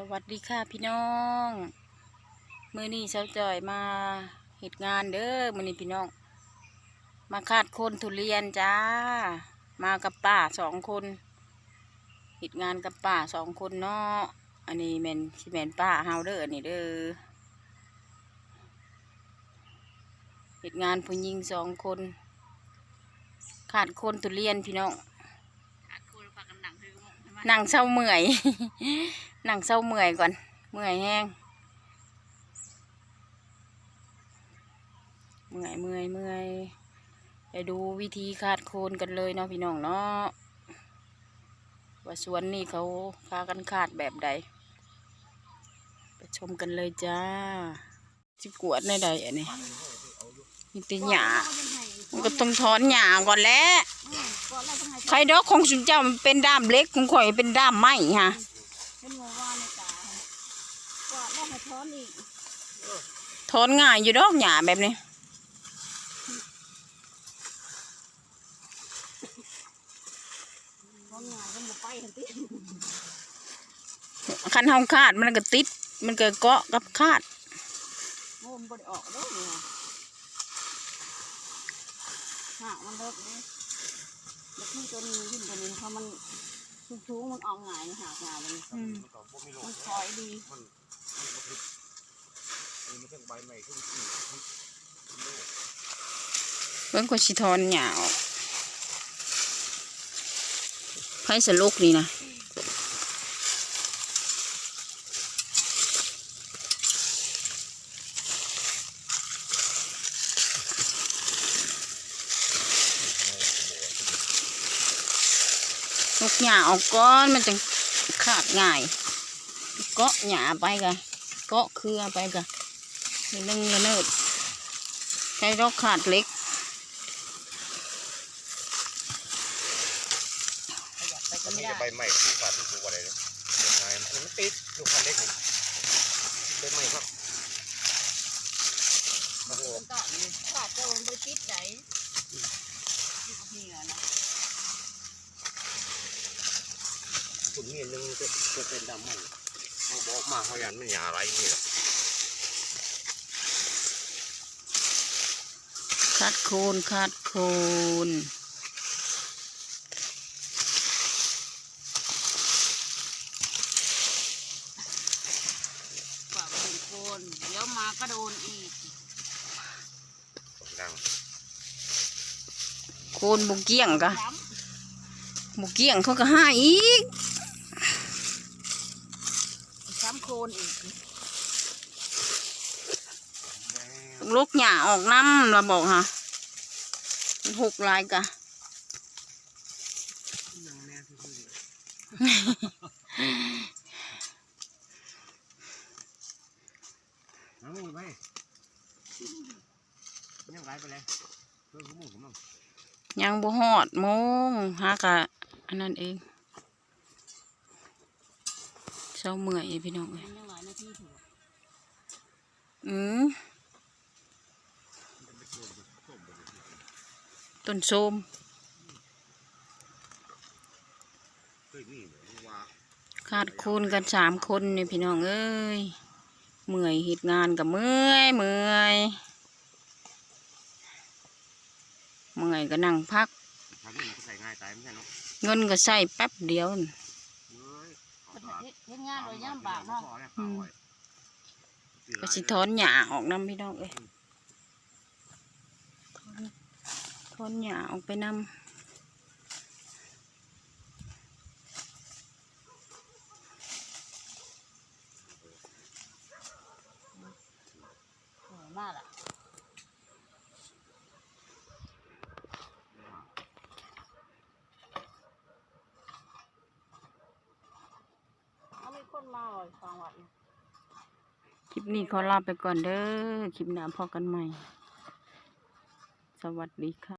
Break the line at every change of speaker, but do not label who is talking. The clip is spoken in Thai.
สวัสดีค่ะพี่น้องมือนี้เช้าจ่อยมาเหตุงานเด้อมือนี้พี่น้อง มาคาดโคนทุเรียนจ้า มากับป้าสองคนเหตุงานกับป้าสองคนเนาะอันนี้แมนชิแมนป้าเฮาเด้ออันนี้เด้อเหตุงานผู้หญิงสองคนขาดโคนทุเรียนพี่น้อง
ขาดคูณฝากกันหนังคือหมดใช่ไหม
นั่งเศร้าเมื่อย นั่งเศร้าเมื่อยก่อน เมื่อยแห้งเมื่อยเมื่อยเมื่อยไปดูวิธีคาดโคนกันเลยเนาะพี่น้องเนาะว่าสวนนี่เขาพากันคาดแบบใดไปชมกันเลยจ้าจิกวดในใดอันนี้มีแต่หญ้ามันก็ต้องถอนหญ้าก่อนแหล้ว
ใค
รดอกของสุนเจ้ามันเป็นด้ามเล็กของข่อยเป็นด้ามไม้ฮะ
งัวว่าในตาก่ให้ท้อนอีก
ถอนง่ายอยู่ดอกหญ้าแบบนี้
ท้อนงานก็มาไปทันที
คันเฮาคาดมันก็ติด มันก็เกาะกับคาด
โอ้มันบ่ได้ออกเด้อเนี่ยหากมันเลิกเลยแล้วที่ตัวนี้ขึ้นตัวนี้เพราะมัน ชูงๆมันออกง่ายนะหากง่ายมันมันคอยดี
เพิ่นก็สิถอนหญ้าออกไผสลุกนี่นะ ลุกหญ้าออกก่อนมันจะขาดง่ายเกาะหญ้าไปกะเกาะเครือไปกะนึงละเนิดใช้ดอกขาดเล็ก
ไปก็
มัน
ไม่
มี
ได้
ใบใหม่ที่ขาดที่ถูกอะไรเลยยังไงมันมันติดลูกคันเล็กนี่ใบใหม่ครับโอ้โห
มันก็มีขาดเจ้ามันไปติดไหนนี่เหรอนะ
คุณนี่นึงจะจะเป็นดำใหม่เขาบอกมาเขายันไมันหยาอะไรนี่แหละ
คัดโคนคัดโคน
กว่าเป็นโคนเดี๋ยวมาก็โดนอีก
ดัง
โคนบุกเกี้ยงกะบุกเกี้ยงเขาก็ห้าอีกำ
ซ้ำ โคนอีก
ลูกหญ้าออกน้ำเราบอกฮะมันหกลายกะ
เอาไปยังไรไปเลยเพื่อนผมผมมั่ง
ยังบ่ฮอดโมงหากะอันนั้นเองเศร้าเมื่อยพี่น้องเอ้ย
มันยังหลายนาทีถูก
อืมต้นโสม
เฮ้ยนี่ว่า
ขาดคูณกันสามคนนี่พี่น้องเอ้ย เมื่อยเหตุงานกับเมื่อยเมื่อยเมื่อยก็นั่งพัก
ทางนี้ใส่ง่ายตายไม่ใช่เนาะ
เงินก็ใส่แป๊บเดียวนั่น
เฮ้ย
เฮ็ดเฮ็ดงานโดยย่ำบากเนาะ
ก็สิถอนหญ้าออกน้ำพี่น้องเอ้ยถอนถอนหญ้าออกไปน
โอ้มากอะเอามี คนมาเลยฟังวัดเนี่ยำ
คลิปนี้ขอลาไปก่อนเด้อ คลิปหน้าพอกันใหม่ สวัสดีค่ะ